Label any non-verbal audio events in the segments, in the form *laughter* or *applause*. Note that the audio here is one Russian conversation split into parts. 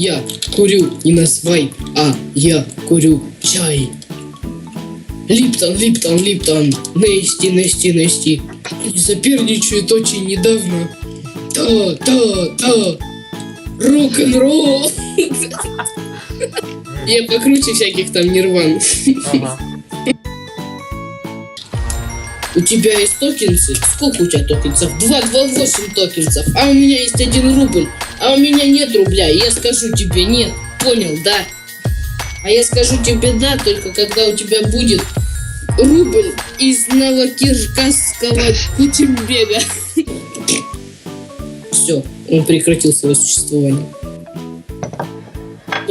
Я курю не на свай, а я курю чай. Липтон, Липтон, Липтон, Нести, Нести, Нести. Соперничают очень недавно. Да, да, да. Рок-н-ролл. *laughs* Я покруче всяких там нирван. Ага. У тебя есть токенцы? Сколько у тебя токенцев? 228 токенцев. А у меня есть 1 рубль. А у меня нет рубля. Я скажу тебе нет. Понял, да? А я скажу тебе да, только когда у тебя будет рубль из Новокиржкасского Кутимбега. *laughs* Все, он прекратил свое существование.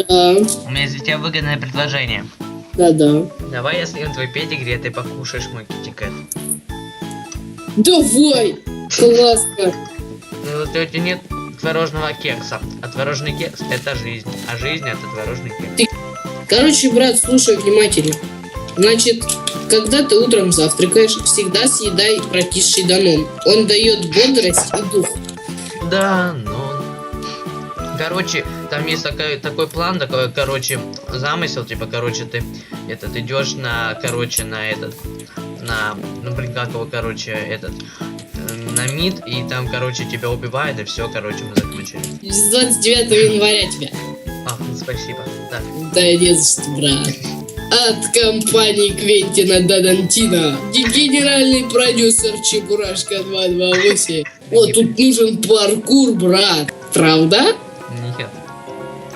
Да, У меня для тебя выгодное предложение. да, да. Давай я съем твой педигри, а ты покушаешь мой китикет. Давай! Классно! Ну, вот у тебя нет творожного кекса. А творожный кекс это жизнь. А жизнь это творожный кекс. Короче, брат, слушай внимательно. Значит, когда ты утром завтракаешь, всегда съедай прокисший данон. Он дает бодрость и дух. Да. Короче, там есть такой, такой план, такой, короче, замысел, типа, короче, ты этот идешь на, короче, на этот, на, ну, блин, как его, короче, этот, э, на мид, и там, короче, тебя убивают, и все, короче, мы закончили. С 29 января тебя. А, спасибо, да. Да не за что, брат. От компании Квентина Дадантино. Генеральный продюсер Чебурашка 228. Вот тут нужен паркур, брат. Правда?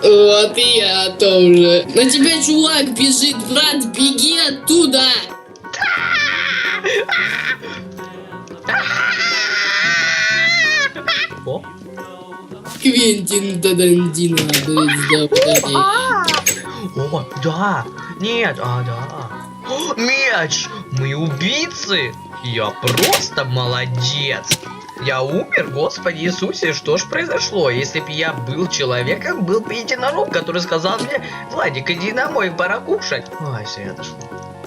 Вот и я тоже. На тебя чувак бежит, брат, беги оттуда. О, Квентин Дадантино. давай. о, да, нет, а, да. О, меч! Мы убийцы! Я просто молодец! Я умер, Господи Иисусе, что ж произошло? Если бы я был человеком, был бы единорог, который сказал мне, Владик, иди домой, пора кушать. Ой, все, отошло.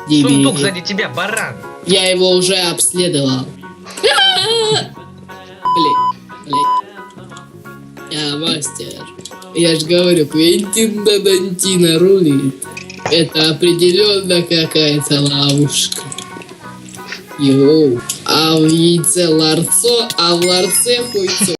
Сундук Дебиль. сзади тебя, баран. Я его уже обследовал. Блин, блин. Я мастер. Я ж говорю, Квентин Дадантино рулит. Это определенно какая-то ловушка. Йоу. А в яйце ларцо, а в ларце хуйцо.